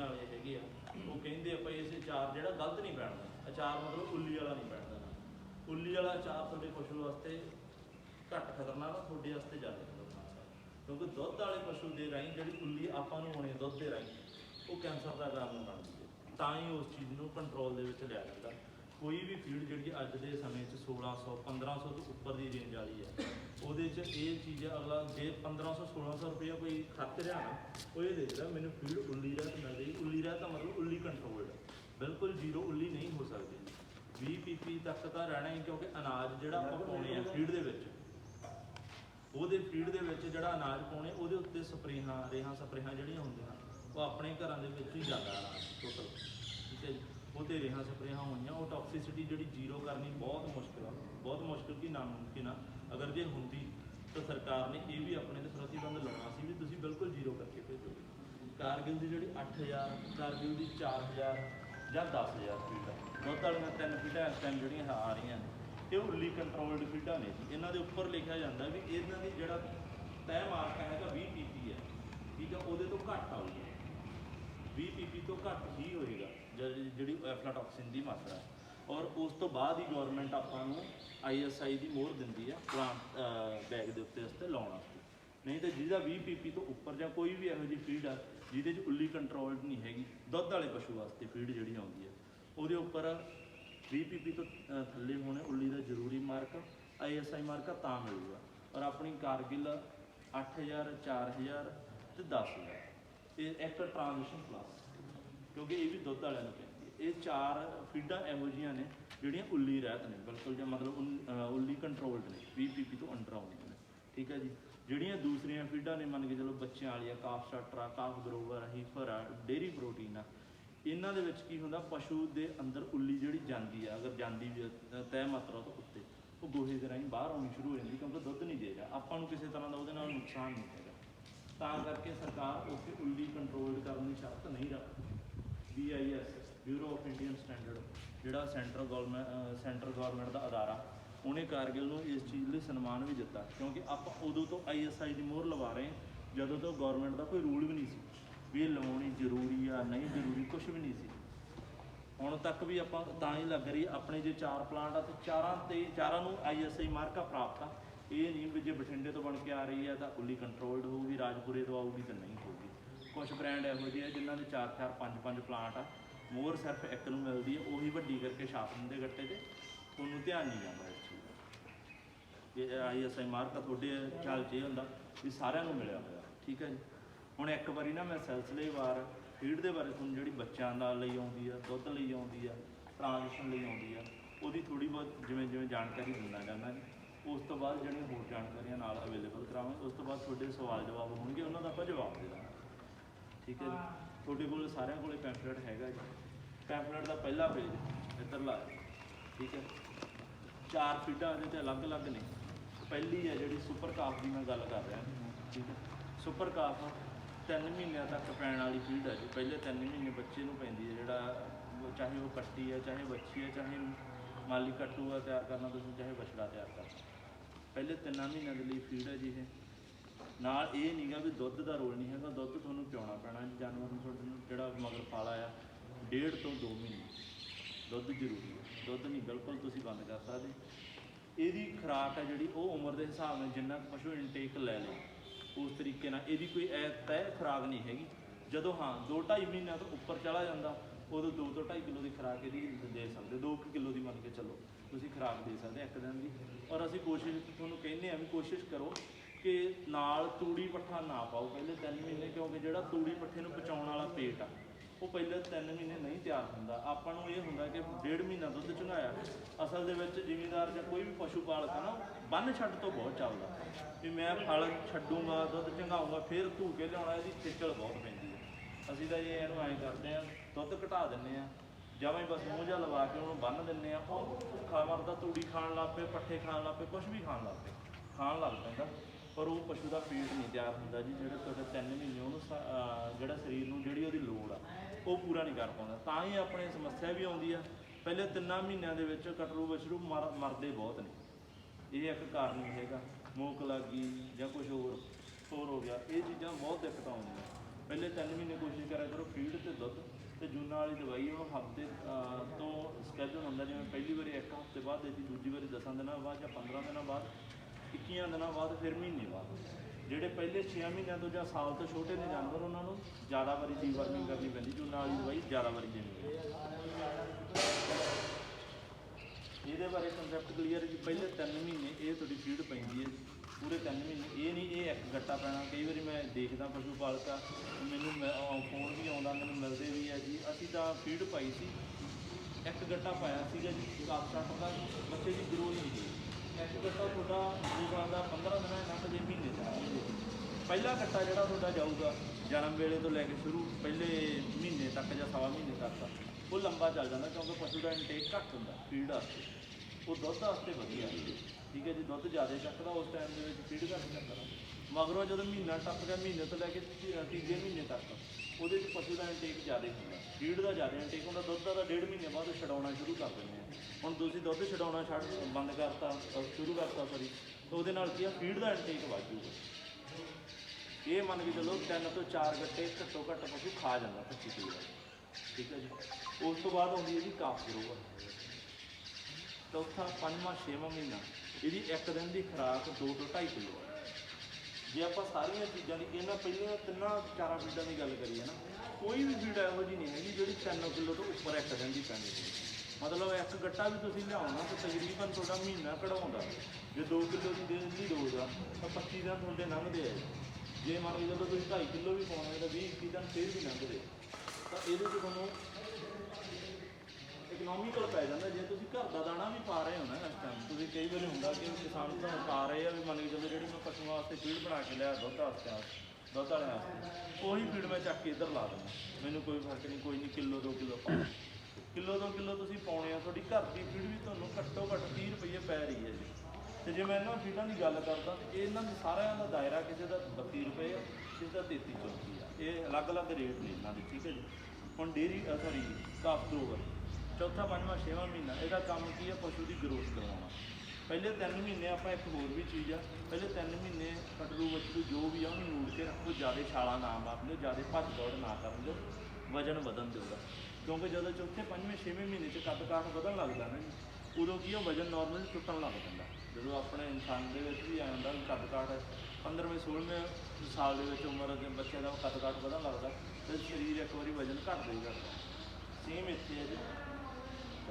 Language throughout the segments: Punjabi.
ਡੇਰੀਆਂ ਵਾਲੇ ਹੈਗੇ ਆ, ਉਹ ਕਹਿੰਦੇ ਆ ਭਾਈ ਇਹ ਅਚਾਰ ਜਿਹੜਾ ਗਲਤ ਨਹੀਂ ਪੈਣਾ ਅਚਾਰ ਮਤਲਬ ਉੱਲੀ ਵਾਲਾ ਨਹੀਂ ਪੈਣਾ ਉੱਲੀ ਵਾਲਾ ਅਚਾਰ ਤੁਹਾਡੇ ਪਸ਼ੂ ਵਾਸਤੇ ਘੱਟ ਖਤਰਨਾਕ ਆ, ਤੁਹਾਡੇ ਵਾਸਤੇ ਜ਼ਿਆਦਾ ਖਤਰਨਾਕ ਆ। ਕਿਉਂਕਿ ਦੁੱਧ ਵਾਲੇ ਪਸ਼ੂ ਦੇ ਰਾਹੀਂ ਜਿਹੜੀ ਉੱਲੀ ਆਪਾਂ ਨੂੰ ਹੋਣੀ ਦੁੱਧ ਦੇ ਰਾਹੀਂ, ਉਹ ਕੈਂਸਰ ਦਾ ਕਾਰਨ ਬਣਦੀ ਹੈ ਤਾਂ ਹੀ ਉਸ ਚੀਜ਼ ਨੂੰ ਕੰਟਰੋਲ ਦੇ ਵਿੱਚ ਲਿਆ ਜਾਂਦਾ। ਕੋਈ ਵੀ ਫੀਡ ਜਿਹੜੀ ਅੱਜ ਦੇ ਸਮੇਂ 'ਚ 1600 1500 ਤੋਂ ਉੱਪਰ ਦੀ ਰੇਂਜ ਵਾਲੀ ਹੈ ਉਹਦੇ 'ਚ ਇਹ ਚੀਜ਼ ਅਗਲਾ ਜੇ 1500 1600 ਰੁਪਇਆ ਕੋਈ ਖਰਚ ਰਿਹਾ ਨਾ ਉਹ ਇਹ ਦੇਖਦਾ ਮੈਨੂੰ ਫੀਡ ਉੱਲੀ ਰਹਿਤ ਮਿਲ ਰਹੀ ਉੱਲੀ ਰਹਿਤ ਦਾ ਮਤਲਬ ਉੱਲੀ ਕੰਟਰੋਲਡ ਬਿਲਕੁਲ ਜ਼ੀਰੋ ਉੱਲੀ ਨਹੀਂ ਹੋ ਸਕਦੀ। 20 ਪੀਪੀ ਤੱਕ ਤਾਂ ਰਹਿਣਾ ਹੀ ਕਿਉਂਕਿ ਅਨਾਜ ਜਿਹੜਾ ਆਪਾਂ ਪਾਉਣੇ ਆ ਫੀਡ ਦੇ ਵਿੱਚ। ਉਹਦੇ ਫੀਡ ਦੇ ਵਿੱਚ ਜਿਹੜਾ ਅਨਾਜ ਪਾਉਣੇ ਉਹਦੇ ਉੱਤੇ ਸਪਰੇਹਾਂ ਰੇਹਾਂ ਸਪਰੇਹਾਂ ਜਿਹੜੀਆਂ ਹੁੰਦੀਆਂ ਉਹ ਆਪਣੇ ਘਰਾਂ ਦੇ ਵਿੱਚ ਹੀ ਜਾਂਦਾ ਅਨਾਜ ਟੋਟਲ ਠੀਕ ਹੈ ਜੀ? ਉਹ ਤੇ ਰੇਹਾਂ ਸਪਰੇਹਾਂ ਹੋਈਆਂ, ਉਹ ਟੌਕਸਿਸਿਟੀ ਜਿਹੜੀ ਜ਼ੀਰੋ ਕਰਨੀ ਬਹੁਤ ਮੁਸ਼ਕਿਲ ਆ, ਬਹੁਤ ਮੁਸ਼ਕਿਲ ਕੀ ਨਾਮੁਮਕਿਨ ਆ। ਅਗਰ ਜੇ ਹੁੰਦੀ ਤਾਂ ਸਰਕਾਰ ਨੇ ਇਹ ਵੀ ਆਪਣੇ ਤੇ ਪ੍ਰਤੀਬੰਧ ਲਾਉਣਾ ਸੀ ਵੀ ਤੁਸੀਂ ਬਿਲਕੁਲ ਜ਼ੀਰੋ ਕਰਕੇ ਭੇਜੋ। ਕਾਰਗਿਲ ਦੀ ਜਿਹੜੀ 8000 ਕਾਰਗਿਲ ਦੀ 4000 ਜਾਂ 10000 ਫੀਟ ਆ। ਦੁੱਧ ਵਾਲੀਆਂ ਤਿੰਨ ਫੀਟਾਂ ਇਸ ਟਾਈਮ ਜਿਹੜੀਆਂ ਆ ਰਹੀਆਂ ਨੇ। ਇਹ ਉੱਲੀ ਕੰਟਰੋਲਡ ਫੀਟਾਂ ਨੇ ਜੀ। ਇਹਨਾਂ ਦੇ ਉੱਪਰ ਲਿਖਿਆ ਜਾਂਦਾ ਵੀ ਇਹਨਾਂ ਦੀ ਜਿਹੜਾ ਤੈਅ ਮਾਰਕ ਹੈਗਾ 20 ਪੀਪੀ ਹੈ ਠੀਕ ਹੈ ਉਹਦੇ ਤੋਂ ਘੱਟ ਆਊਗਾ। 20 ਪੀਪੀ ਤੋਂ ਘੱਟ ਹੀ ਹੋਏਗਾ। ਜਿਹੜੀ ਜਿਹੜੀ ਐਫਲਾਟੌਕਸਿਨ ਦੀ ਮਾਤਰਾ ਹੈ। ਔਰ ਉਸ ਤੋਂ ਬਾਅਦ ਹੀ ਗਵਰਨਮੈਂਟ ਆਪਾਂ ਨੂੰ ਆਈਐਸਆਈ ਦੀ ਮੋਹਰ ਦਿੰਦੀ ਆ ਪਲਾਂਟ ਬੈਗ ਦੇ ਉੱਤੇ ਵਾਸਤੇ ਲਾਉਣ ਵਾਸਤੇ। ਨਹੀਂ ਤਾਂ ਜਿਹਦਾ 20 ਪੀਪੀ ਤੋਂ ਉੱਪਰ ਜਾਂ ਕੋਈ ਵੀ ਇਹੋ ਜਿਹੀ ਫੀਡ ਆ, ਜਿਹਦੇ 'ਚ ਉੱਲੀ ਕੰਟਰੋਲਡ ਨਹੀਂ ਹੈਗੀ, ਦੁੱਧ ਵਾਲੇ ਪਸ਼ੂ ਵਾਸਤੇ ਫੀਡ ਜਿਹੜੀ ਆਉਂਦੀ ਹੈ, ਉਹਦੇ ਉੱਪਰ 20 ਪੀਪੀ ਤੋਂ ਥੱਲੇ ਹੋਣੇ ਉੱਲੀ ਦਾ ਜ਼ਰੂਰੀ ਮਾਰਕ ਆਈਐਸਆਈ ਮਾਰਕ ਤਾਂ ਮਿਲੂਗਾ। ਔਰ ਆਪਣੀ ਕਾਰਗਿਲ 8000 4000 ਤੇ 10000 ਇਹ ਇੱਕ ਟ੍ਰਾਂਜੀਸ਼ਨ ਪਲੱਸ ਕਿਉਂਕਿ ਇਹ ਵੀ ਦੁੱਧ ਵਾਲਿਆਂ ਨੂੰ ਪੈਂਦੀ ਹੈ ਇਹ ਚਾਰ ਫੀਡਾਂ ਇਹੋ ਜਿਹੀਆਂ ਨੇ ਜਿਹੜੀਆਂ ਉੱਲੀ ਰਹਿਤ ਨੇ, ਬਿਲਕੁਲ ਜਾਂ ਮਤਲਬ ਉੱਲੀ ਕੰਟਰੋਲਡ ਨੇ 20 ਪੀਪੀ ਤੋਂ ਅੰਡਰ ਆਉਂਦੀਆਂ ਨੇ। ਠੀਕ ਹੈ ਜੀ? ਜਿਹੜੀਆਂ ਦੂਸਰੀਆਂ ਫੀਡਾਂ ਨੇ, ਮੰਨ ਕੇ ਚਲੋ ਬੱਚਿਆਂ ਵਾਲੀਆਂ calf starter calf grower heifer ਆ ਡੇਰੀ ਪ੍ਰੋਟੀਨ ਆ, ਇਹਨਾਂ ਦੇ ਵਿੱਚ ਕੀ ਹੁੰਦਾ, ਪਸ਼ੂ ਦੇ ਅੰਦਰ ਉੱਲੀ ਜਿਹੜੀ ਜਾਂਦੀ ਆ, ਅਗਰ ਜਾਂਦੀ ਵੀ ਤੈਅ ਮਾਤਰਾ ਤੋਂ ਉੱਤੇ, ਉਹ ਗੋਹੇ ਦੇ ਰਾਹੀਂ ਬਾਹਰ ਆਉਣੀ ਸ਼ੁਰੂ ਹੋ ਜਾਂਦੀ ਕਿਉਂਕਿ ਦੁੱਧ ਨਹੀਂ ਦੇ ਰਿਹਾ। ਆਪਾਂ ਨੂੰ ਕਿਸੇ ਤਰ੍ਹਾਂ ਦਾ ਉਹਦੇ ਨਾਲ ਨੁਕਸਾਨ ਨਹੀਂ ਹੈਗਾ। ਤਾਂ ਕਰਕੇ ਸਰਕਾਰ ਉੱਥੇ ਉੱਲੀ ਕੰਟਰੋਲ ਕਰਨ ਦੀ ਸ਼ਰਤ ਨਹੀਂ ਰੱਖਦੀ। BIS bureau of Indian standard ਜਿਹੜਾ ਸੈਂਟਰਲ ਗਵਰਨਮੈਂਟ ਸੈਂਟਰ ਗਵਰਨਮੈਂਟ ਦਾ ਅਦਾਰਾ, ਉਹਨੇ ਕਾਰਗਿਲ ਨੂੰ ਇਸ ਚੀਜ਼ ਲਈ ਸਨਮਾਨ ਵੀ ਦਿੱਤਾ, ਕਿਉਂਕਿ ਆਪਾਂ ਉਦੋਂ ਤੋਂ ISI ਦੀ ਮੋਹਰ ਲਵਾ ਰਹੇ ਜਦੋਂ ਤੋਂ ਗਵਰਨਮੈਂਟ ਦਾ ਕੋਈ ਰੂਲ ਵੀ ਨਹੀਂ ਸੀ, ਵੀ ਇਹ ਲਵਾਉਣੀ ਜ਼ਰੂਰੀ ਆ, ਨਹੀਂ ਜ਼ਰੂਰੀ ਕੁਝ ਵੀ ਨਹੀਂ ਸੀ। ਹੁਣ ਤੱਕ ਵੀ ਆਪਾਂ ਤਾਂ ਹੀ ਲੱਗ ਰਹੀ, ਆਪਣੇ ਜੇ ਚਾਰ ਪਲਾਂਟ ਆ, ਤੇ ਚਾਰਾਂ ਤੇ, ਚਾਰਾਂ ਨੂੰ ਆਈਐਸਆਈ ਮਾਰਕਾ ਪ੍ਰਾਪਤ ਆ, ਇਹ ਨਹੀਂ ਵੀ ਜੇ ਬਠਿੰਡੇ ਤੋਂ ਬਣ ਕੇ ਆ ਰਹੀ ਹੈ ਤਾਂ ਉੱਲੀ ਕੰਟਰੋਲਡ ਹੋਊਗੀ, ਰਾਜਪੁਰੇ ਤੋਂ ਆਊਗੀ, ਤਾਂ ਨਹੀਂ ਹੋਊਗੀ। ਕੁਝ ਬ੍ਰਾਂਡ ਇਹੋ ਜਿਹੇ ਆ ਜਿਨ੍ਹਾਂ ਦੇ ਚਾਰ ਚਾਰ, ਪੰਜ ਪੰਜ ਪਲਾਂਟ ਆ। ਮੋਰ ਸਿਰਫ ਇੱਕ ਨੂੰ ਮਿਲਦੀ ਹੈ ਉਹੀ ਵੱਡੀ ਕਰਕੇ ਛਾਪ ਦਿੰਦੇ ਗੱਟੇ ਤੇ। ਤੁਹਾਨੂੰ ਧਿਆਨ ਨਹੀਂ ਜਾਂਦਾ ਇਸ ਚੀਜ਼ ਦਾ। ਇਹ ਆਈਐਸਆਈ ਮਾਰਕਾ ਤੁਹਾਡੇ ਖਿਆਲ 'ਚ ਇਹ ਹੁੰਦਾ ਵੀ ਸਾਰਿਆਂ ਨੂੰ ਮਿਲਿਆ ਹੋਇਆ, ਠੀਕ ਹੈ ਜੀ? ਹੁਣ ਇੱਕ ਵਾਰੀ ਨਾ ਮੈਂ ਸਿਲਸਿਲੇਵਾਰ ਫੀਡ ਦੇ ਬਾਰੇ ਤੁਹਾਨੂੰ ਜਿਹੜੀ ਬੱਚਿਆਂ ਨਾਲ ਲਈ ਆਉਂਦੀ ਆ, ਦੁੱਧ ਲਈ ਆਉਂਦੀ ਆ ਟ੍ਰਾਂਜੀਸ਼ਨ ਲਈ ਆਉਂਦੀ ਆ, ਉਹਦੀ ਥੋੜੀ ਬਹੁਤ ਜਿਵੇਂ ਜਿਵੇਂ ਜਾਣਕਾਰੀ ਦਿੰਦਾ ਜਾਂਦਾ ਜੀ। ਉਸ ਤੋਂ ਬਾਅਦ ਜਿਹੜੀਆਂ ਹੋਰ ਜਾਣਕਾਰੀਆਂ ਨਾਲ ਅਵੇਲੇਬਲ ਕਰਾਵਾਂਗੇ, ਉਸ ਤੋਂ ਬਾਅਦ ਤੁਹਾਡੇ ਸਵਾਲ ਜਵਾਬ ਹੋਣਗੇ, ਉਹਨਾਂ ਦਾ ਆਪਾਂ ਜਵਾਬ ਦੇ ਦਾਂਗੇ। ਠੀਕ ਹੈ ਜੀ। ਤੁਹਾਡੇ ਕੋਲ ਸਾਰਿਆਂ ਕੋਲੇ ਪੈਂਫਲੇਟ ਹੈਗਾ ਜੀ। ਪੈਂਫਲੇਟ ਦਾ ਪਹਿਲਾ ਪੇਜ ਇੱਧਰ ਲਾ ਠੀਕ ਹੈ। ਚਾਰ ਫੀਡਾਂ ਇਹਦੇ ਤੇ ਅਲੱਗ-ਅਲੱਗ ਨੇ। ਪਹਿਲੀ ਹੈ ਜਿਹੜੀ ਸੁਪਰ ਕਾਫ ਦੀ ਮੈਂ ਗੱਲ ਕਰ ਰਿਹਾ। ਠੀਕ ਹੈ। ਸੁਪਰ ਕਾਫ ਤਿੰਨ ਮਹੀਨਿਆਂ ਤੱਕ ਪੈਣ ਵਾਲੀ ਫੀਡ ਹੈ ਜੀ। ਪਹਿਲੇ ਤਿੰਨ ਮਹੀਨੇ ਬੱਚੇ ਨੂੰ ਪੈਂਦੀ ਹੈ ਜਿਹੜਾ, ਚਾਹੇ ਉਹ ਕੱਟੀ ਹੈ, ਚਾਹੇ ਬੱਚੀ ਹੈ, ਚਾਹੇ ਮਾਲੀ ਕੱਟੂ ਆ ਤਿਆਰ ਕਰਨਾ ਤੁਸੀਂ, ਚਾਹੇ ਬਛੜਾ ਤਿਆਰ ਕਰਨਾ। ਪਹਿਲੇ ਤਿੰਨਾਂ ਮਹੀਨਿਆਂ ਦੇ ਲਈ ਫੀਡ ਹੈ ਜੀ ਇਹ। ਨਾਲ ਇਹ ਨਹੀਂਗਾ ਵੀ ਦੁੱਧ ਦਾ ਰੋਲ ਨਹੀਂ ਹੈਗਾ, ਦੁੱਧ ਤੁਹਾਨੂੰ ਪਿਉਣਾ ਪੈਣਾ ਜਾਨਵਰ ਨੂੰ ਤੁਹਾਡੇ ਨੂੰ ਜਿਹੜਾ ਮਗਰ ਪਾਲਾ ਆ, ਡੇਢ ਤੋਂ 2 ਮਹੀਨੇ। ਦੁੱਧ ਜ਼ਰੂਰੀ ਹੈ। ਦੁੱਧ ਨਹੀਂ, ਬਿਲਕੁਲ ਤੁਸੀਂ ਬੰਦ ਕਰ ਸਕਦੇ। ਇਹਦੀ ਖੁਰਾਕ ਹੈ ਜਿਹੜੀ, ਉਹ ਉਮਰ ਦੇ ਹਿਸਾਬ ਨਾਲ ਜਿੰਨਾ ਪਸ਼ੂ ਇਨਟੇਕ ਲੈ ਲਓ, ਉਸ ਤਰੀਕੇ ਨਾਲ। ਇਹਦੀ ਕੋਈ ਐ ਤੈਅ ਖੁਰਾਕ ਨਹੀਂ ਹੈਗੀ। ਜਦੋਂ ਹਾਂ 2.5 ਮਹੀਨਿਆਂ ਤੋਂ ਉੱਪਰ ਚਲਾ ਜਾਂਦਾ, ਉਦੋਂ 2 ਤੋਂ 2.5 ਕਿਲੋ ਦੀ ਖੁਰਾਕ ਇਹਦੀ ਦੇ ਸਕਦੇ। 2 ਕਿਲੋ ਦੀ ਮੰਨ ਕੇ ਚੱਲੋ, ਤੁਸੀਂ ਖੁਰਾਕ ਦੇ ਸਕਦੇ ਇੱਕ ਦਿਨ ਦੀ। ਔਰ ਅਸੀਂ ਕੋਸ਼ਿਸ਼, ਤੁਹਾਨੂੰ ਕਹਿੰਦੇ ਆ ਵੀ ਕੋਸ਼ਿਸ਼ ਕਰੋ ਕਿ ਨਾਲ ਤੂੜੀ ਪੱਠਾ ਨਾ ਪਾਓ। ਪਹਿਲੇ 3 ਮਹੀਨੇ ਕਿਉਂਕਿ ਜਿਹੜਾ ਤੂੜੀ ਪੱਠੇ ਨੂੰ ਪਚਾਉਣ ਵਾਲਾ ਪੇਟ ਆ, ਉਹ ਪਹਿਲੇ 3 ਮਹੀਨੇ ਨਹੀਂ ਤਿਆਰ ਹੁੰਦਾ। ਆਪਾਂ ਨੂੰ ਇਹ ਹੁੰਦਾ ਕਿ ਡੇਢ ਮਹੀਨਾ ਦੁੱਧ ਚੁੰਘਾਇਆ। ਅਸਲ ਦੇ ਵਿੱਚ ਜ਼ਿਮੀਂਦਾਰ ਜਾਂ ਕੋਈ ਵੀ ਪਸ਼ੂ ਪਾਲਕ ਆ ਨਾ, ਬੰਨ ਛੱਡ ਤੋਂ ਬਹੁਤ ਚੱਲਦਾ। ਵੀ ਮੈਂ ਫਲ ਛੱਡੂਗਾ, ਦੁੱਧ ਚੰਗਾਊਗਾ ਫਿਰ ਧੂ ਕੇ ਲਿਆਉਣਾ, ਇਹਦੀ ਖੇਚਲ ਬਹੁਤ ਪੈਂਦੀ ਹੈ ਅਸੀਂ ਤਾਂ ਇਹ ਇਹਨੂੰ ਐਂ ਕਰਦੇ ਆ, ਦੁੱਧ ਘਟਾ ਦਿੰਨੇ ਆ। ਜਮਾਂ ਹੀ ਬਸ ਮੂੰਹ ਜਿਹਾ ਲਵਾ ਕੇ ਉਹਨੂੰ ਬੰਨ ਦਿੰਨੇ ਆ। ਉਹ ਭੁੱਖਾ ਮਰਦਾ ਤੂੜੀ ਖਾਣ ਲੱਗ ਪਏ, ਪੱਠੇ ਖਾਣ ਲੱਗ ਪਏ ਕੁਝ ਵੀ ਖਾਣ ਲੱਗ ਪਏ। ਖਾਣ ਲੱਗ ਪੈਂਦਾ। ਪਰ ਉਹ ਪਸ਼ੂ ਦਾ ਪੇਟ ਨਹੀਂ ਤਿਆਰ ਹੁੰਦਾ ਜੀ, ਜਿਹੜਾ ਤੁਹਾਡੇ ਤਿੰਨ ਮਹੀਨੇ ਉਹਨੂੰ ਸ- ਅਹ ਜਿਹੜਾ ਸਰੀਰ ਨੂੰ ਜਿਹੜੀ ਉਹਦੀ ਲੋੜ ਆ, ਉਹ ਪੂਰਾ ਨਹੀਂ ਕਰ ਪਾਉਂਦਾ। ਤਾਂ ਹੀ ਆਪਣੇ ਸਮੱਸਿਆ ਵੀ ਆਉਂਦੀ ਆ। ਪਹਿਲੇ ਤਿੰਨਾਂ ਮਹੀਨਿਆਂ ਦੇ ਵਿੱਚ ਕਟਰੂ ਬਸ਼ਰੂ ਮਰ, ਮਰਦੇ ਬਹੁਤ ਨੇ। ਇਹ ਇੱਕ ਕਾਰਨ ਨਹੀਂ ਹੈਗਾ। ਮੋਕ ਲੱਗੀ ਜਾਂ ਕੁਝ ਹੋਰ ਹੋਰ ਹੋ ਗਿਆ। ਇਹ ਚੀਜ਼ਾਂ ਬਹੁਤ ਦਿੱਕਤ ਆਉਂਦੀਆਂ। ਪਹਿਲੇ 3 ਮਹੀਨੇ ਕੋਸ਼ਿਸ਼ ਕਰਿਆ ਕਰੋ ਫੀਡ ਤੇ ਦੁੱਧ ਤੇ ਜੂਨਾਂ ਵਾਲੀ ਦਵਾਈ ਉਹ ਹਫ਼ਤੇ ਤੋਂ ਸਕੈਜੂਲ ਹੁੰਦਾ, ਜਿਵੇਂ ਪਹਿਲੀ ਵਾਰੀ ਇੱਕ ਹਫ਼ਤੇ ਬਾਅਦ ਦੇਤੀ ਦੂਜੀ ਵਾਰੀ 10 ਦਿਨਾਂ ਬਾਅਦ ਜਾਂ 15 ਦਿਨਾਂ ਬਾਅਦ 21 ਦਿਨਾਂ ਬਾਅਦ ਫਿਰ ਮਹੀਨੇ ਬਾਅਦ। ਜਿਹੜੇ ਪਹਿਲੇ 6 ਮਹੀਨਿਆਂ ਤੋਂ ਜਾਂ ਸਾਲ ਤੋਂ ਛੋਟੇ ਨੇ ਜਾਨਵਰ, ਉਹਨਾਂ ਨੂੰ ਜ਼ਿਆਦਾ ਵਾਰੀ ਡੀਵਰਮਿੰਗ ਕਰਨੀ ਪੈਂਦੀ ਜੋ ਨਾਲ ਦੀ ਦਵਾਈ ਜ਼ਿਆਦਾ ਵਾਰੀ ਦੇਣੀ ਪੈਂਦੀ ਇਹਦੇ ਬਾਰੇ ਕਨਸੈਪਟ ਕਲੀਅਰ ਜੀ ਪਹਿਲੇ 3 ਮਹੀਨੇ ਇਹ ਤੁਹਾਡੀ ਫੀਡ ਪੈਂਦੀ ਹੈ। ਜੀ। ਪੂਰੇ 3 ਮਹੀਨੇ ਇਹ ਨਹੀਂ, ਇਹ ਇੱਕ ਗੱਟਾ ਪੈਣਾ। ਕਈ ਵਾਰੀ ਮੈਂ ਦੇਖਦਾ ਪਸ਼ੂ ਪਾਲਕਾ, ਮੈਨੂੰ ਫੋਨ ਵੀ ਆਉਂਦਾ, ਮੈਨੂੰ ਮਿਲਦੇ ਵੀ ਹੈ ਜੀ। ਅਸੀਂ ਤਾਂ ਫੀਡ ਪਾਈ ਸੀ, ਇੱਕ ਗੱਟਾ ਪਾਇਆ ਸੀਗਾ ਜੀ ਕਾਫ ਸੱਟ ਦਾ ਬੱਚੇ ਦੀ ਗਰੋਥ ਨਹੀਂ ਹੋਈ ਇੱਕ ਗੱਟਾ ਤੁਹਾਡਾ ਦੂਸਰਾ ਦਾ 15 ਦਿਨਾਂ ਨੰਗ ਦੇ ਮਹੀਨੇ ਚ ਪਹਿਲਾ ਕੱਟਾ ਜਿਹੜਾ ਤੁਹਾਡਾ ਜਾਊਗਾ, ਜਨਮ ਵੇਲੇ ਤੋਂ ਲੈ ਕੇ ਸ਼ੁਰੂ, ਪਹਿਲੇ ਮਹੀਨੇ ਤੱਕ ਜਾਂ ਸਵਾ ਮਹੀਨੇ ਤੱਕ, ਉਹ ਲੰਬਾ ਚੱਲ ਜਾਂਦਾ ਕਿਉਂਕਿ ਪਸ਼ੂ ਦਾ ਇਨਟੇਕ ਘੱਟ ਹੁੰਦਾ ਫੀਡ ਵਾਸਤੇ। ਉਹ ਦੁੱਧ ਵਾਸਤੇ ਵਧੀਆ ਠੀਕ ਹੈ ਜੀ, ਦੁੱਧ ਜ਼ਿਆਦਾ ਚੱਕਦਾ, ਉਸ ਟਾਈਮ ਦੇ ਵਿੱਚ ਫੀਡ ਘੱਟ ਚੱਕਦਾ। ਮਗਰੋਂ ਜਦੋਂ ਮਹੀਨਾ ਟੱਪ ਗਿਆ, ਮਹੀਨੇ ਤੋਂ ਲੈ ਕੇ ਤੀਜੇ ਮਹੀਨੇ ਤੱਕ ਉਹਦੇ 'ਚ ਪਸ਼ੂ ਦਾ ਇਨਟੇਕ ਜ਼ਿਆਦਾ ਹੁੰਦਾ। ਫੀਡ ਦਾ ਜ਼ਿਆਦਾ ਇਨਟੇਕ ਹੁੰਦਾ, ਦੁੱਧ ਦਾ ਡੇਢ ਮਹੀਨੇ ਬਾਅਦ ਛਡਾਉਣਾ ਸ਼ੁਰੂ ਕਰ ਦਿੰਦੇ ਆ। ਹੁਣ ਤੁਸੀਂ ਦੁੱਧ ਛਡਾਉਣਾ ਛੱਡ, ਬੰਦ ਕਰਤਾ, ਅਹ ਸ਼ੁਰੂ ਕਰਤਾ ਸੌਰੀ ਤਾਂ ਉਹਦੇ ਨਾਲ ਕੀ ਆ, ਫੀਡ ਦਾ ਇਨਟੇਕ ਵੱਧ ਜੂਗਾ ਇਹ ਮੰਨ ਕੇ ਚੱਲੋ ਤਿੰਨ ਤੋਂ ਚਾਰ ਗੱਟੇ ਘੱਟੋ ਘੱਟ ਪਸ਼ੂ ਖਾ ਜਾਂਦਾ 25 ਕਿਲੋ ਦਾ। ਠੀਕ ਹੈ ਜੀ? ਉਸ ਤੋਂ ਬਾਅਦ ਆਉਂਦੀ ਹੈ ਜੀ ਕਾਫ ਗਰੋਵਰ ਚੌਥਾ, ਪੰਜਵਾਂ, ਛੇਵਾਂ ਮਹੀਨਾ। ਇਹਦੀ ਇੱਕ ਦਿਨ ਦੀ ਖੁਰਾਕ 2 ਤੋਂ 2.5 ਕਿਲੋ ਹੈ ਜੇ ਆਪਾਂ ਸਾਰੀਆਂ ਚੀਜ਼ਾਂ ਦੀ, ਇਹਨਾਂ ਪਹਿਲੀਆਂ ਤਿੰਨਾਂ ਚਾਰਾਂ ਫੀਡਾਂ ਦੀ ਗੱਲ ਕਰੀਏ ਨਾ, ਕੋਈ ਵੀ ਫੀਡ ਇਹੋ ਜਿਹੀ ਨਹੀਂ ਹੈਗੀ ਜਿਹੜੀ 3 ਕਿਲੋ ਤੋਂ ਉੱਪਰ ਇੱਕ ਦਿਨ ਦੀ ਪੈਂਦੀ ਹੋਵੇ। ਮਤਲਬ ਇੱਕ ਗੱਟਾ ਵੀ ਤੁਸੀਂ ਲਿਆਉਣਾ ਤਾਂ ਤਕਰੀਬਨ ਤੁਹਾਡਾ ਮਹੀਨਾ ਕਢਾਉਂਦਾ ਜੇ 2 ਕਿਲੋ ਦੀ ਦਿਨ ਦੀ ਡੋਜ਼ ਆ, ਤਾਂ 25 ਦਿਨ ਤੁਹਾਡੇ ਲੰਘਦੇ ਆ ਜੇ ਮੰਨ ਲਓ ਜਦੋਂ ਤੁਸੀਂ 2.5 ਕਿਲੋ ਵੀ ਪਾਉਣਾ ਤਾਂ 20 21 ਦਿਨ ਫਿਰ ਵੀ ਲੰਘਦੇ। ਤਾਂ ਇਹਦੇ 'ਚ ਤੁਹਾਨੂੰ ਇਕਨੋਮਿਕਲ ਪੈ ਜਾਂਦਾ, ਜੇ ਤੁਸੀਂ ਘਰ ਦਾ ਦਾਣਾ ਵੀ ਪਾ ਰਹੇ ਹੋ ਨਾ ਇਸ ਟਾਈਮ ਤੁਸੀਂ ਕਈ ਵਾਰੀ ਹੁੰਦਾ ਕਿ ਕਿਸਾਨ ਤੁਹਾਨੂੰ ਪਾ ਰਹੇ ਆ ਵੀ ਮੰਨ ਕੇ ਚੱਲੋ ਜਿਹੜੀ ਮੈਂ ਪਸ਼ੂਆਂ ਵਾਸਤੇ ਫੀਡ ਬਣਾ ਕੇ ਲਿਆ ਦੁੱਧ ਵਾਸਤੇ, ਦੁੱਧ ਵਾਲਿਆਂ ਵਾਸਤੇ, ਉਹੀ ਫੀਡ ਮੈਂ ਚੱਕ ਕੇ ਇੱਧਰ ਲਾ ਦਿੰਦਾ। ਮੈਨੂੰ ਕੋਈ ਫ਼ਰਕ ਨਹੀਂ, ਕੋਈ ਨਹੀਂ, ਕਿਲੋ 2 ਕਿਲੋ ਪਾ ਕਿਲੋ 2 ਕਿਲੋ ਤੁਸੀਂ ਪਾਉਣੇ ਆ, ਤੁਹਾਡੀ ਘਰ ਦੀ ਫੀਡ ਵੀ ਤੁਹਾਨੂੰ ਘੱਟੋ ਘੱਟ 30 ਰੁਪਏ ਪੈ ਰਹੀ ਹੈ ਜੀ। ਤੇ ਜੇ ਮੈਂ ਇਹਨਾਂ ਫੀਡਾਂ ਦੀ ਗੱਲ ਕਰਦਾ ਤੇ ਇਹਨਾਂ ਦੇ ਸਾਰਿਆਂ ਦਾ ਦਾਇਰਾ ਕਿਸੇ ਦਾ 32 ਰੁਪਏ ਆ, ਕਿਸੇ ਦਾ 33 34 ਆ। ਇਹ ਅਲੱਗ-ਅਲੱਗ ਰੇਟ ਨੇ ਇਹਨਾਂ ਦੇ, ਠੀਕ ਹੈ ਜੀ। ਹੁਣ ਡੇਰੀ ਸੌਰੀ ਕਾਫ ਗਰੋਵਰ ਚੌਥਾ, ਪੰਜਵਾਂ, ਛੇਵਾਂ ਮਹੀਨਾ, ਇਹਦਾ ਕੰਮ ਕੀ ਹੈ ਪਸ਼ੂ ਦੀ ਗਰੋਥ ਕਰਵਾਉਣਾ। ਪਹਿਲੇ 3 ਮਹੀਨੇ ਆਪਾਂ ਇੱਕ ਹੋਰ ਵੀ ਚੀਜ਼ ਆ। ਪਹਿਲੇ 3 ਮਹੀਨੇ ਕਟਰੂ ਵੱਛੂ ਜੋ ਵੀ ਆ, ਉਹਨੂੰ ਨੂੜ ਕੇ ਰੱਖੋ, ਜ਼ਿਆਦਾ ਛਾਲਾ ਨਾ ਮਾਰ ਲਿਓ ਜ਼ਿਆਦਾ ਭੱਜ ਦੌੜ ਨਾ ਕਰਨ ਦਿਓ, ਵਜਨ ਵਧਣ ਦਿਓਗਾ ਕਿਉਂਕਿ ਜਦੋਂ ਚੌਥੇ, ਪੰਜਵੇਂ, ਛੇਵੇਂ ਮਹੀਨੇ ਚ ਕੱਦ ਕਾਠ ਵਧਣ ਲੱਗਦਾ ਨਾ ਜੀ, ਉਦੋਂ ਕੀ ਉਹ ਵਜਨ ਨਾਰਮਲ ਟੁੱਟਣ ਲੱਗ ਜਾਂਦਾ। ਜਦੋਂ ਆਪਣੇ ਇਨਸਾਨ ਦੇ ਵਿੱਚ ਵੀ ਆ ਜਾਂਦਾ ਵੀ ਕੱਦ ਕਾਠ 15ਵੇਂ 16ਵੇਂ ਸਾਲ ਦੇ ਵਿੱਚ ਉਮਰ ਦੇ ਬੱਚੇ ਦਾ ਕੱਦ ਕਾਠ ਵਧਣ ਲੱਗਦਾ, ਤੇ ਸਰੀਰ ਇੱਕ ਵਾਰੀ ਵਜਨ ਘਟਦਾ ਹੀ ਘਟਦਾ ਸੇਮ ਇੱਥੇ ਹੈ ਜੀ।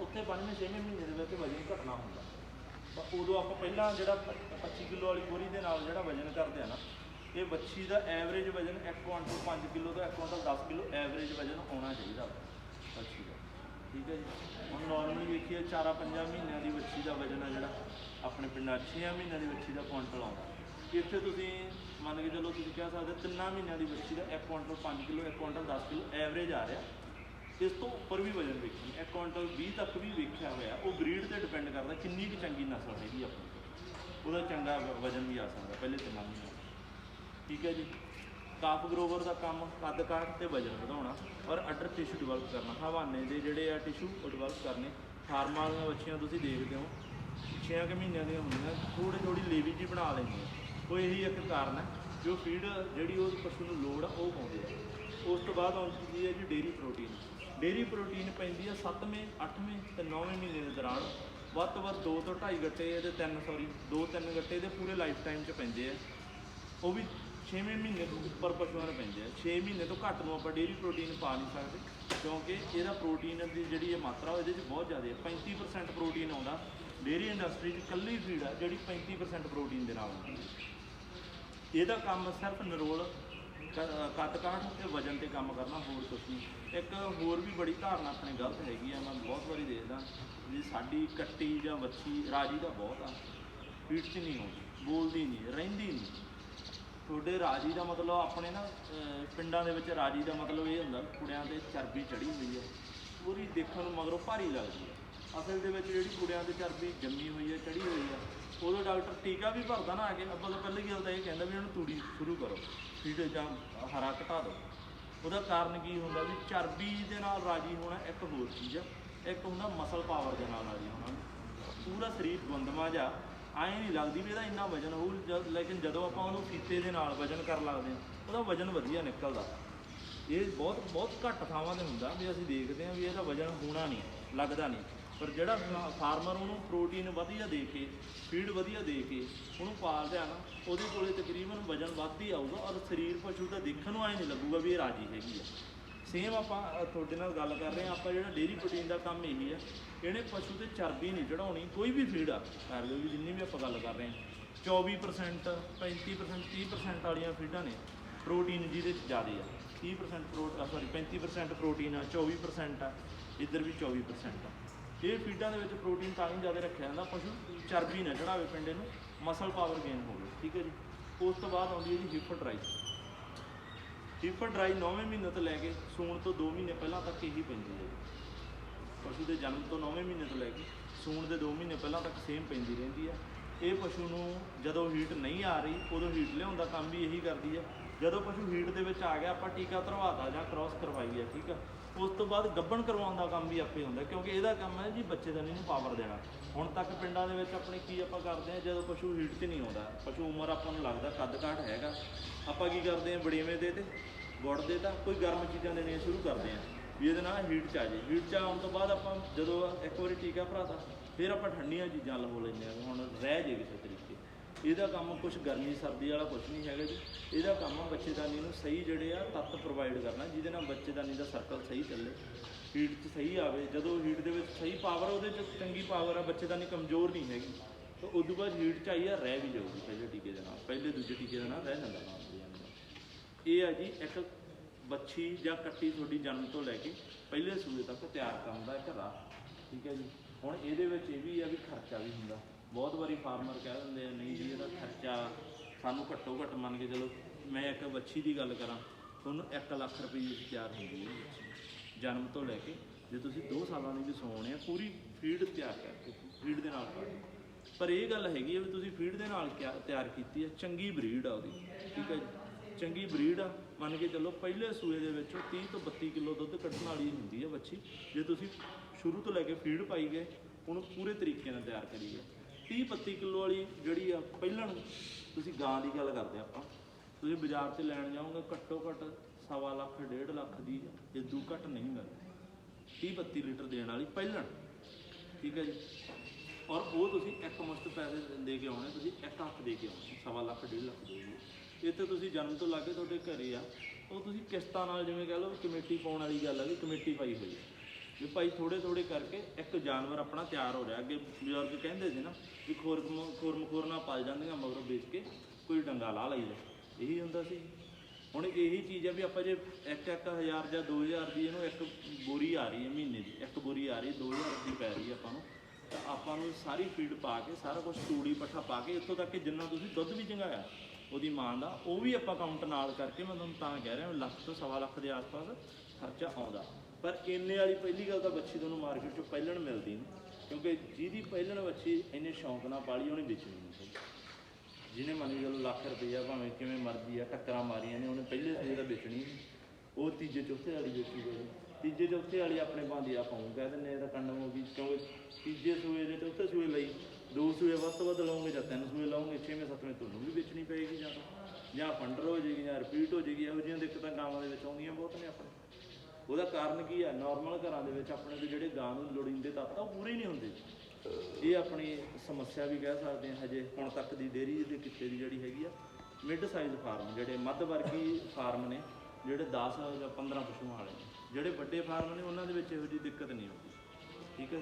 ਉੱਥੇ ਪੰਜਵੇਂ, ਛੇਵੇਂ ਮਹੀਨੇ ਦੇ ਵਿੱਚ ਵਜਨ ਘਟਣਾ ਹੁੰਦਾ। ਪਰ ਉਦੋਂ ਆਪਾਂ ਪਹਿਲਾਂ ਜਿਹੜਾ ਪ- 25 ਕਿਲੋ ਵਾਲੀ ਬੋਰੀ ਦੇ ਨਾਲ ਜਿਹੜਾ ਵਜਨ ਕਰਦੇ ਆ ਨਾ, ਇਹ ਵੱਛੀ ਦਾ ਐਵਰੇਜ ਵਜਨ 1 ਕੁਆਂਟਲ 5 ਕਿਲੋ ਤੋਂ 1 ਕੁਆਂਟਲ 10 ਕਿਲੋ ਐਵਰੇਜ ਵਜਨ ਹੋਣਾ ਚਾਹੀਦਾ ਵਾ ਵੱਛੀ ਦਾ। ਠੀਕ ਹੈ ਜੀ? ਹੁਣ ਨਾਰਮਲੀ ਵੇਖੀਏ 4-5 ਮਹੀਨਿਆਂ ਦੀ ਵੱਛੀ ਦਾ ਵਜਨ ਆ ਜਿਹੜਾ, ਆਪਣੇ ਪਿੰਡਾਂ 6 ਮਹੀਨਿਆਂ ਦੀ ਵੱਛੀ ਦਾ ਕੁਆਂਟਲ ਆਉਂਦਾ। ਇੱਥੇ ਤੁਸੀਂ ਮੰਨ ਕੇ ਚੱਲੋ ਤੁਸੀਂ ਕਹਿ ਸਕਦੇ ਤਿੰਨਾਂ ਮਹੀਨਿਆਂ ਦੀ ਵੱਛੀ ਦਾ 1 quintal 5 kilo 1 quintal 10 kilo average ਆ ਰਿਹਾ। ਇਸ ਤੋਂ ਉੱਪਰ ਵੀ ਵਜਨ ਵੇਖੀ। ਇੱਕ ਕੁਇੰਟਲ 20 ਤੱਕ ਵੀ ਵੇਖਿਆ ਹੋਇਆ। ਉਹ ਬਰੀਡ ਤੇ ਡਿਪੈਂਡ ਕਰਦਾ ਕਿੰਨੀ ਕੁ ਚੰਗੀ ਨਸਲ ਹੈਗੀ ਆਪਣੀ। ਉਹਦਾ ਚੰਗਾ ਵਜਨ ਵੀ ਆ ਸਕਦਾ, ਪਹਿਲੇ ਤਿੰਨਾਂ ਮਹੀਨਿਆਂ ਠੀਕ ਹੈ ਜੀ? ਕਾਫ ਗਰੋਵਰ ਦਾ ਕੰਮ ਕੱਦ ਕਾਠ ਤੇ ਵਜਨ ਵਧਾਉਣਾ ਔਰ ਅਡਰ ਟਿਸ਼ੂ ਡਿਵੈਲਪ ਕਰਨਾ। ਹਵਾਨੇ ਦੇ ਜਿਹੜੇ ਆ ਟਿਸ਼ੂ ਉਹ ਡਿਵੈਲਪ ਕਰਨੇ। ਫਾਰਮਾਂ ਦੀਆਂ ਬੱਚੀਆਂ ਤੁਸੀਂ ਦੇਖਦੇ ਹੋ। 6 ਕੁ ਮਹੀਨਿਆਂ ਦੀਆਂ ਹੁੰਦੀਆਂ। ਥੋੜੀ ਥੋੜੀ ਲੇਵੀ ਜੀ ਬਣਾ ਲੈਂਦੀਆਂ। ਉਹ ਇਹੀ ਇੱਕ ਕਾਰਨ ਹੈ। ਜੋ ਫੀਡ ਜਿਹੜੀ ਉਹ ਪਸ਼ੂ ਨੂੰ ਲੋੜ ਆ, ਉਹ ਪਾਉਂਦੇ ਆ। ਉਸ ਤੋਂ ਬਾਅਦ ਆਉਂਦੀ ਹੈ ਜੀ ਡੇਰੀ ਪ੍ਰੋਟੀਨ ਡੇਰੀ ਪ੍ਰੋਟੀਨ ਪੈਂਦੀ ਹੈ 7ਵੇਂ 8ਵੇਂ ਤੇ 9ਵੇਂ ਮਹੀਨੇ ਦੇ ਦੌਰਾਨ। ਵੱਧ ਤੋਂ ਵੱਧ 2 ਤੋਂ 2.5 ਗੱਟੇ ਇਹਦੇ ਤਿੰਨ ਸੌਰੀ 2-3 ਗੱਟੇ ਇਹਦੇ ਪੂਰੇ ਲਾਈਫ ਟਾਈਮ 'ਚ ਪੈਂਦੇ ਆ। ਉਹ ਵੀ 6ਵੇਂ ਮਹੀਨੇ ਤੋਂ ਉੱਪਰ ਪਸ਼ੂਆਂ ਨੂੰ ਪੈਂਦੇ ਆ। 6 ਮਹੀਨੇ ਤੋਂ ਘੱਟ ਨੂੰ ਆਪਾਂ ਡੇਰੀ ਪ੍ਰੋਟੀਨ ਪਾ ਨਹੀਂ ਸਕਦੇ, ਕਿਉਂਕਿ ਇਹਦਾ ਪ੍ਰੋਟੀਨ ਦੀ ਜਿਹੜੀ ਇਹ ਮਾਤਰਾ ਉਹ ਇਹਦੇ 'ਚ ਬਹੁਤ ਜ਼ਿਆਦਾ ਹੈ 35% ਪ੍ਰੋਟੀਨ ਆਉਂਦਾ। ਡੇਰੀ ਇੰਡਸਟਰੀ 'ਚ ਇਕੱਲੀ ਫੀਡ ਆ ਜਿਹੜੀ 35% ਪ੍ਰੋਟੀਨ ਦੇ ਨਾਲ ਆਉਂਦੀ ਇਹਦਾ ਕੰਮ ਸਿਰਫ ਨਿਰੋਲ ਕੱਦ ਕਾਠ ਤੇ ਵਜਨ ਤੇ ਕੰਮ ਕਰਨਾ ਹੋਰ ਕੁਛ ਨਹੀਂ। ਇੱਕ ਹੋਰ ਵੀ ਬੜੀ ਧਾਰਨਾ ਆਪਣੇ ਗਲਤ ਹੈਗੀ ਆ, ਮੈਂ ਬਹੁਤ ਵਾਰੀ ਦੇਖਦਾ, ਵੀ ਸਾਡੀ ਕੱਟੀ ਜਾਂ ਵੱਛੀ ਰਾਜੀ ਦਾ ਬਹੁਤ ਆ ਪੀਠ 'ਚ ਨਹੀਂ ਆਉਂਦੀ ਬੋਲਦੀ ਨਹੀਂ, ਰਹਿੰਦੀ ਨਹੀਂ। ਤੁਹਾਡੇ ਰਾਜੀ ਦਾ ਮਤਲਬ ਆਪਣੇ ਨਾ ਪਿੰਡਾਂ ਦੇ ਵਿੱਚ ਰਾਜੀ ਦਾ ਮਤਲਬ ਇਹ ਹੁੰਦਾ ਕੁੜਿਆਂ ਤੇ ਚਰਬੀ ਚੜੀ ਹੋਈ ਹੈ ਪੂਰੀ ਦੇਖਣ ਨੂੰ ਮਗਰੋਂ ਭਾਰੀ ਲੱਗਦੀ ਹੈ ਅਸਲ ਦੇ ਵਿੱਚ ਜਿਹੜੀ ਕੁੜਿਆਂ ਤੇ ਚਰਬੀ ਜੰਮੀ ਹੋਈ ਹੈ ਚੜੀ ਹੋਈ ਹੈ ਉਦੋਂ ਡਾਕਟਰ ਟੀਕਾ ਵੀ ਭਰਦਾ ਨਾ ਆ ਕੇ ਅੱਬਲ ਤਾਂ ਪਹਿਲੀ ਗੱਲ ਤਾਂ ਇਹ ਕਹਿੰਦਾ ਵੀ ਉਹਨੂੰ ਤੂੜੀ ਸ਼ੁਰੂ ਕਰੋ ਫੀਡ ਜਾਂ ਹਰਾ ਘਟਾ ਦਿਓ। ਉਹਦਾ ਕਾਰਨ ਕੀ ਹੁੰਦਾ ਵੀ ਚਰਬੀ ਦੇ ਨਾਲ ਰਾਜੀ ਹੋਣਾ ਇੱਕ ਹੋਰ ਚੀਜ਼ ਆ, ਇੱਕ ਹੁੰਦਾ ਮਸਲ ਪਾਵਰ ਦੇ ਨਾਲ ਰਾਜੀ ਹੋਣਾ। ਪੂਰਾ ਸਰੀਰ ਗੁੰਦਮਾ ਜਾ ਐਂ ਨਹੀਂ ਲੱਗਦੀ ਵੀ ਇਹਦਾ ਇੰਨਾ ਵਜਨ ਹੋਊ, ਜਦ- ਲੇਕਿਨ ਜਦੋਂ ਆਪਾਂ ਉਹਨੂੰ ਫੀਤੇ ਦੇ ਨਾਲ ਵਜਨ ਕਰਨ ਲੱਗਦੇ ਹਾਂ, ਉਹਦਾ ਵਜਨ ਵਧੀਆ ਨਿਕਲਦਾ। ਇਹ ਬਹੁਤ ਬਹੁਤ ਘੱਟ ਥਾਵਾਂ ਤੇ ਹੁੰਦਾ ਵੀ ਅਸੀਂ ਦੇਖਦੇ ਹਾਂ ਵੀ ਇਹਦਾ ਵਜਨ ਹੋਣਾ ਨਹੀਂ, ਲੱਗਦਾ ਨਹੀਂ। ਪਰ ਜਿਹੜਾ ਫਾਰਮਰ ਉਹਨੂੰ ਪ੍ਰੋਟੀਨ ਵਧੀਆ ਦੇ ਕੇ ਫੀਡ ਵਧੀਆ ਦੇ ਕੇ ਉਹਨੂੰ ਪਾਲਦਾ ਨਾ, ਉਹਦੇ ਕੋਲੇ ਤਕਰੀਬਨ ਵਜਨ ਵੱਧ ਹੀ ਆਊਗਾ ਔਰ ਸਰੀਰ ਪਸ਼ੂ ਦਾ ਦੇਖਣ ਨੂੰ ਐ ਨਹੀਂ ਲੱਗੂਗਾ ਵੀ ਇਹ ਰਾਜੀ ਹੈਗੀ ਆ। ਸੇਮ ਆਪਾਂ ਤੁਹਾਡੇ ਨਾਲ ਗੱਲ ਕਰ ਰਹੇ ਹਾਂ, ਆਪਾਂ ਜਿਹੜਾ ਡੇਰੀ ਪ੍ਰੋਟੀਨ ਦਾ ਕੰਮ ਇਹੀ ਆ, ਇਹਨੇ ਪਸ਼ੂ ਤੇ ਚਰਬੀ ਨਹੀਂ ਚੜਾਉਣੀ ਕੋਈ ਵੀ ਫੀਡ ਆ, ਕਰ ਲਓ ਵੀ ਜਿੰਨੀ ਵੀ ਆਪਾਂ ਗੱਲ ਕਰ ਰਹੇ ਹਾਂ। 24% 35% 30% ਵਾਲੀਆਂ ਫੀਡਾਂ ਨੇ ਪ੍ਰੋਟੀਨ ਜਿਹਦੇ ਚ ਜ਼ਿਆਦਾ ਆ। 30% ਪ੍ਰੋਟ ਸੌਰੀ 35% ਪ੍ਰੋਟੀਨ ਆ 24% ਆ, ਇੱਧਰ ਵੀ 24% ਆ। ਇਹ ਫੀਡਾਂ ਦੇ ਵਿੱਚ ਪ੍ਰੋਟੀਨ ਤਾਂ ਹੀ ਜ਼ਿਆਦਾ ਰੱਖਿਆ ਜਾਂਦਾ, ਪਸ਼ੂ ਚਰਬੀ ਨਾ ਚੜਾਵੇ ਪਿੰਡੇ ਨੂੰ ਮਸਲ ਪਾਵਰ ਗੇਨ ਹੋਵੇ, ਠੀਕ ਹੈ ਜੀ। ਉਸ ਤੋਂ ਬਾਅਦ ਆਉਂਦੀ ਹੈ ਜੀ ਹਿਪ ਡਰਾਈ ਹਿਪ ਡਰਾਈ 9ਵੇਂ ਮਹੀਨੇ ਤੋਂ ਲੈ ਕੇ ਸੂਣ ਤੋਂ 2 ਮਹੀਨੇ ਪਹਿਲਾਂ ਤੱਕ ਇਹੀ ਪੈਂਦੀ ਹੈ। ਪਸ਼ੂ ਦੇ ਜਨਮ ਤੋਂ 9ਵੇਂ ਮਹੀਨੇ ਤੋਂ ਲੈ ਕੇ ਸੂਣ ਦੇ 2 ਮਹੀਨੇ ਪਹਿਲਾਂ ਤੱਕ ਸੇਮ ਪੈਂਦੀ ਰਹਿੰਦੀ ਹੈ। ਇਹ ਪਸ਼ੂ ਨੂੰ ਜਦੋਂ ਹੀਟ ਨਹੀਂ ਆ ਰਹੀ, ਉਦੋਂ ਹੀਟ ਲਿਆਉਣ ਦਾ ਕੰਮ ਵੀ ਇਹੀ ਕਰਦੀ ਹੈ। ਜਦੋਂ ਪਸ਼ੂ ਹੀਟ ਦੇ ਵਿੱਚ ਆ ਗਿਆ, ਆਪਾਂ ਟੀਕਾ ਧਰਵਾਤਾ ਜਾਂ ਕ੍ਰਾਸ ਕਰਵਾਈ ਹੈ ਠੀਕ ਆ? ਉਸ ਤੋਂ ਬਾਅਦ ਗੱਬਣ ਕਰਵਾਉਣ ਦਾ ਕੰਮ ਵੀ ਆਪੇ ਹੁੰਦਾ, ਕਿਉਂਕਿ ਇਹਦਾ ਕੰਮ ਹੈ ਜੀ ਬੱਚੇ ਬੱਚੇਦਾਨੀ ਨੂੰ ਪਾਵਰ ਦੇਣਾ। ਹੁਣ ਤੱਕ ਪਿੰਡਾਂ ਦੇ ਵਿੱਚ ਆਪਣੇ ਕੀ ਆਪਾਂ ਕਰਦੇ ਆ ਜਦੋਂ ਪਸ਼ੂ ਹੀਟ 'ਚ ਨਹੀਂ ਆਉਂਦਾ, ਪਸ਼ੂ ਉਮਰ ਆਪਾਂ ਨੂੰ ਲੱਗਦਾ ਕੱਦ ਕਾਠ ਹੈਗਾ, ਆਪਾਂ ਕੀ ਕਰਦੇ ਆ ਬੜੇਵੇਂ ਦੇ ਤੇ ਗੁੜ ਦੇ ਤਾਂ ਕੋਈ ਗਰਮ ਚੀਜ਼ਾਂ ਦੇਣੀਆਂ ਸ਼ੁਰੂ ਕਰਦੇ ਆ ਵੀ ਇਹਦੇ ਨਾਲ ਹੀਟ 'ਚ ਆ ਜੇ ਹੀਟ 'ਚ ਆਉਣ ਤੋਂ ਬਾਅਦ ਆਪਾਂ ਜਦੋਂ ਇੱਕ ਵਾਰੀ ਟੀਕਾ ਭਰਾਤਾ, ਫਿਰ ਆਪਾਂ ਠੰਡੀਆਂ ਚੀਜ਼ਾਂ ਲਵੋ ਲੈਂਦੇ ਆ ਹੁਣ ਰਹਿ ਜੇ ਕਿਸੇ 'ਤੇ। ਇਹਦਾ ਕੰਮ ਕੁਝ ਗਰਮੀ, ਸਰਦੀ ਵਾਲਾ ਕੁਝ ਨਹੀਂ ਹੈਗਾ ਜੀ। ਇਹਦਾ ਕੰਮ ਆ ਬੱਚੇਦਾਨੀ ਨੂੰ ਸਹੀ ਜਿਹੜੇ ਆ ਤੱਤ ਪ੍ਰੋਵਾਈਡ ਕਰਨਾ, ਜਿਹਦੇ ਨਾਲ ਬੱਚੇਦਾਨੀ ਦਾ ਸਰਕਲ ਸਹੀ ਚੱਲੇ ਹੀਟ 'ਚ ਸਹੀ ਆਵੇ। ਜਦੋਂ ਹੀਟ ਦੇ ਵਿੱਚ ਸਹੀ ਪਾਵਰ ਉਹਦੇ 'ਚ ਚੰਗੀ ਪਾਵਰ ਆ ਬੱਚੇਦਾਨੀ ਕਮਜ਼ੋਰ ਨਹੀਂ ਹੈਗੀ। ਤਾਂ ਉਦੋਂ ਬਾਅਦ ਹੀਟ 'ਚ ਆਈ ਆ, ਰਹਿ ਵੀ ਜਾਊਗੀ ਪਹਿਲੇ ਟੀਕੇ ਦੇ ਨਾਲ। ਪਹਿਲੇ ਦੂਜੇ ਟੀਕੇ ਦੇ ਨਾਲ ਰਹਿ ਜਾਂਦਾ ਨਾਲ। ਇਹ ਆ ਜੀ ਇੱਕ ਬੱਚੀ ਜਾਂ ਕੱਟੀ ਤੁਹਾਡੀ ਜਨਮ ਤੋਂ ਲੈ ਕੇ ਪਹਿਲੇ ਸੂਏ ਤੱਕ ਤਿਆਰ ਕਰਨ ਦਾ ਇੱਕ ਰਾਹ। ਠੀਕ ਹੈ ਜੀ? ਹੁਣ ਇਹਦੇ ਵਿੱਚ ਇਹ ਵੀ ਆ ਵੀ ਖਰਚਾ ਵੀ ਹੁੰਦਾ। ਬਹੁਤ ਵਾਰੀ ਫਾਰਮਰ ਕਹਿ ਦਿੰਦੇ ਆ, ਨਹੀਂ ਜੀ, ਇਹਦਾ ਖਰਚਾ ਸਾਨੂੰ ਘੱਟੋ ਘੱਟ ਮੰਨ ਕੇ ਚਲੋ, ਮੈਂ ਇੱਕ ਵੱਛੀ ਦੀ ਗੱਲ ਕਰਾਂ, ਤੁਹਾਨੂੰ 1 ਲੱਖ ਰੁਪਏ ਦੀ ਤਿਆਰ ਹੁੰਦੀ ਹੈ ਜਨਮ ਤੋਂ ਲੈ ਕੇ, ਜੇ ਤੁਸੀਂ 2 ਸਾਲਾਂ ਦੀ ਵੀ ਸੌਣੇ ਆ, ਪੂਰੀ ਫੀਡ ਤਿਆਰ ਕਰਕੇ ਫੀਡ ਦੇ ਨਾਲ ਪਾਣੀ ਪਰ ਇਹ ਗੱਲ ਹੈਗੀ ਹੈ ਵੀ ਤੁਸੀਂ ਫੀਡ ਦੇ ਨਾਲ ਕਿਆ ਤਿਆਰ ਕੀਤੀ ਹੈ ਚੰਗੀ ਬਰੀਡ ਆ ਉਹਦੀ, ਠੀਕ ਹੈ ਚੰਗੀ ਬਰੀਡ ਆ, ਮੰਨ ਕੇ ਚੱਲੋ, ਪਹਿਲੇ ਸੂਏ ਦੇ ਵਿੱਚੋਂ 30 ਤੋਂ 32 ਕਿਲੋ ਦੁੱਧ ਕੱਢਣ ਵਾਲੀ ਹੁੰਦੀ ਹੈ ਬੱਚੀ ਜੇ ਤੁਸੀਂ ਸ਼ੁਰੂ ਤੋਂ ਲੈ ਕੇ ਫੀਡ ਪਾਈ ਗਏ, ਉਹਨੂੰ ਪੂਰੇ ਤਰੀਕੇ ਨਾਲ ਤਿਆਰ ਕਰੀਏ। 30 32 ਕਿਲੋ ਵਾਲੀ ਜਿਹੜੀ ਆ, ਪਹਿਲਣ ਤੁਸੀਂ ਗਾਂ ਦੀ ਗੱਲ ਕਰਦੇ ਆਪਾਂ। ਤੁਸੀਂ ਬਾਜ਼ਾਰ 'ਚ ਲੈਣ ਜਾਓਗੇ, ਘੱਟੋ ਘੱਟ ਸਵਾ ਲੱਖ, ਡੇਢ ਲੱਖ ਦੀ ਇਦੋਂ ਘੱਟ ਨਹੀਂ ਗੱਲ। 30 32 ਲੀਟਰ ਦੇਣ ਵਾਲੀ ਪਹਿਲਣ। ਠੀਕ ਹੈ ਜੀ? ਔਰ ਉਹ ਤੁਸੀਂ ਇੱਕ ਮੁਸ਼ਤ ਪੈਸੇ ਦੇ ਕੇ ਆਉਣੇ, ਤੁਸੀਂ ਇੱਕ ਹੱਥ ਦੇ ਕੇ ਆਉਣੇ, ਸਵਾ ਲੱਖ, ਡੇਢ ਲੱਖ ਦੇ ਇੱਥੇ ਤੁਸੀਂ ਜਨਮ ਤੋਂ ਲਾ ਤੁਹਾਡੇ ਘਰੇ ਆ, ਉਹ ਤੁਸੀਂ ਕਿਸ਼ਤਾਂ ਨਾਲ ਜਿਵੇਂ ਕਹ ਲਓ ਵੀ ਕਮੇਟੀ ਪਾਉਣ ਵਾਲੀ ਗੱਲ ਆ, ਵੀ ਕਮੇਟੀ ਪਾਈ ਹੋਈ ਹੈ ਵੀ ਭਾਈ ਥੋੜੇ ਥੋੜੇ ਕਰਕੇ ਇੱਕ ਜਾਨਵਰ ਆਪਣਾ ਤਿਆਰ ਹੋ ਰਿਹਾ। ਅੱਗੇ ਬਜ਼ੁਰਗ ਕਹਿੰਦੇ ਸੀ ਨਾ ਵੀ ਖੋਰ ਖੋਰ ਮਖੋਰ ਪਲ ਜਾਂਦੀਆਂ ਮਗਰੋਂ ਵੇਚ ਕੇ ਕੋਈ ਡੰਗਾ ਲਾ ਲਈਦਾ। ਇਹੀ ਹੁੰਦਾ ਸੀ। ਹੁਣ ਇਹੀ ਚੀਜ਼ ਆ ਵੀ ਆਪਾਂ ਜੇ ਇੱਕ ਇੱਕ ਹਜ਼ਾਰ ਜਾਂ 2000 ਦੀ ਇਹਨੂੰ ਇੱਕ ਬੋਰੀ ਆ ਰਹੀ ਹੈ ਮਹੀਨੇ ਦੀ, ਇੱਕ ਬੋਰੀ ਆ ਰਹੀ 2000 ਦੀ ਪੈ ਰਹੀ ਹੈ ਆਪਾਂ ਨੂੰ, ਤਾਂ ਆਪਾਂ ਨੂੰ ਸਾਰੀ ਫੀਡ ਪਾ ਕੇ, ਸਾਰਾ ਕੁਝ ਤੂੜੀ ਪੱਠਾ ਪਾ ਕੇ ਇੱਥੋਂ ਤੱਕ ਕਿ ਜਿੰਨਾ ਤੁਸੀਂ ਦੁੱਧ ਵੀ ਚੰਗਾਇਆ ਉਹਦੀ ਮਾਂ ਦਾ, ਉਹ ਵੀ ਆਪਾਂ ਕਾਊਂਟ ਨਾਲ ਕਰਕੇ ਮੈਂ ਤੁਹਾਨੂੰ ਤਾਂ ਕਹਿ ਰਿਹਾ, ਲੱਖ ਤੋਂ ਸਵਾ ਲੱਖ ਦੇ ਆਸ-ਪਾਸ ਖਰਚਾ ਆਉਂਦਾ। ਪਰ ਇੰਨੇ ਵਾਲੀ ਪਹਿਲੀ ਗੱਲ ਤਾਂ ਬੱਚੀ ਤੁਹਾਨੂੰ ਮਾਰਕੀਟ 'ਚੋਂ ਪਹਿਲਣ ਮਿਲਦੀ ਨਹੀਂ ਕਿਉਂਕਿ ਜਿਹਦੀ ਪਹਿਲਣ ਬੱਚੀ ਇੰਨੇ ਸ਼ੌਂਕ ਨਾਲ ਪਾਲੀ ਉਹਨੇ ਵੇਚਣੀ ਨਹੀਂ ਸਹੀ ਜਿਹਨੇ ਮੰਨ ਲਓ ਲੱਖ ਰੁਪਈਆ ਭਾਵੇਂ ਕਿਵੇਂ ਮਰਜ਼ੀ ਆ, ਟੱਕਰਾਂ ਮਾਰੀਆਂ ਨੇ, ਉਹਨੇ ਪਹਿਲੇ ਸੂਏ ਤਾਂ ਵੇਚਣੀ ਉਹ ਤੀਜੇ ਚੌਥੇ ਵਾਲੀ ਵੇਚੂਗਾ ਜੀ ਤੀਜੇ ਚੌਥੇ ਵਾਲੀ ਆਪਣੇ ਭਾਂਦੀ ਆ ਪਾਉਂ ਕਹਿ ਦਿੰਦੇ ਤਾਂ ਕੰਡਮ ਹੋ ਗਈ, ਕਿਉਂਕਿ ਤੀਜੇ ਸੂਏ ਦੇ ਚੌਥੇ ਸੂਏ ਲਈ, ਦੋ ਸੂਏ ਵੱਧ ਤੋਂ ਵੱਧ ਲਓਗੇ ਜਾਂ ਤਿੰਨ ਸੂਏ ਲਓਗੇ ਛੇਵੇਂ ਸੱਤਵੇਂ ਤੁਹਾਨੂੰ ਵੀ ਵੇਚਣੀ ਪਏਗੀ ਜਾਂ ਤਾਂ। ਜਾਂ ਫੰਡਰ ਹੋ ਜਾਏਗੀ ਜਾਂ ਰਿਪੀਟ ਹੋ ਜਾਏਗੀ ਇਹੋ ਜਿਹੀਆਂ ਦਿੱਕਤਾਂ ਗਾਵਾਂ ਦੇ ਵਿੱਚ ਆਉਂਦੀਆਂ ਬਹੁਤ ਨੇ ਆਪਣੇ। ਉਹਦਾ ਕਾਰਨ ਕੀ ਹੈ ਨਾਰਮਲ ਘਰਾਂ ਦੇ ਵਿੱਚ ਆਪਣੇ ਦੇ ਜਿਹੜੇ ਗਾਂ ਨੂੰ ਲੋੜੀਂਦੇ ਤੱਤ ਆ, ਉਹ ਪੂਰੇ ਨਹੀਂ ਹੁੰਦੇ। ਇਹ ਆਪਣੀ ਸਮੱਸਿਆ ਵੀ ਕਹਿ ਸਕਦੇ ਹਾਂ ਹਜੇ ਹੁਣ ਤੱਕ ਦੀ ਡੇਅਰੀ ਦੇ ਕਿੱਤੇ ਦੀ ਜਿਹੜੀ ਹੈਗੀ ਆ ਮਿਡ ਸਾਈਜ਼ ਫਾਰਮ ਜਿਹੜੇ ਮੱਧ ਵਰਗੀ ਫਾਰਮ ਨੇ, ਜਿਹੜੇ 10 ਜਾਂ 15 ਪਸ਼ੂਆਂ ਵਾਲੇ ਨੇ, ਜਿਹੜੇ ਵੱਡੇ ਫਾਰਮ ਨੇ, ਉਹਨਾਂ ਦੇ ਵਿੱਚ ਇਹੋ ਜਿਹੀ ਦਿੱਕਤ ਨਹੀਂ ਆਉਂਦੀ। ਠੀਕ ਹੈ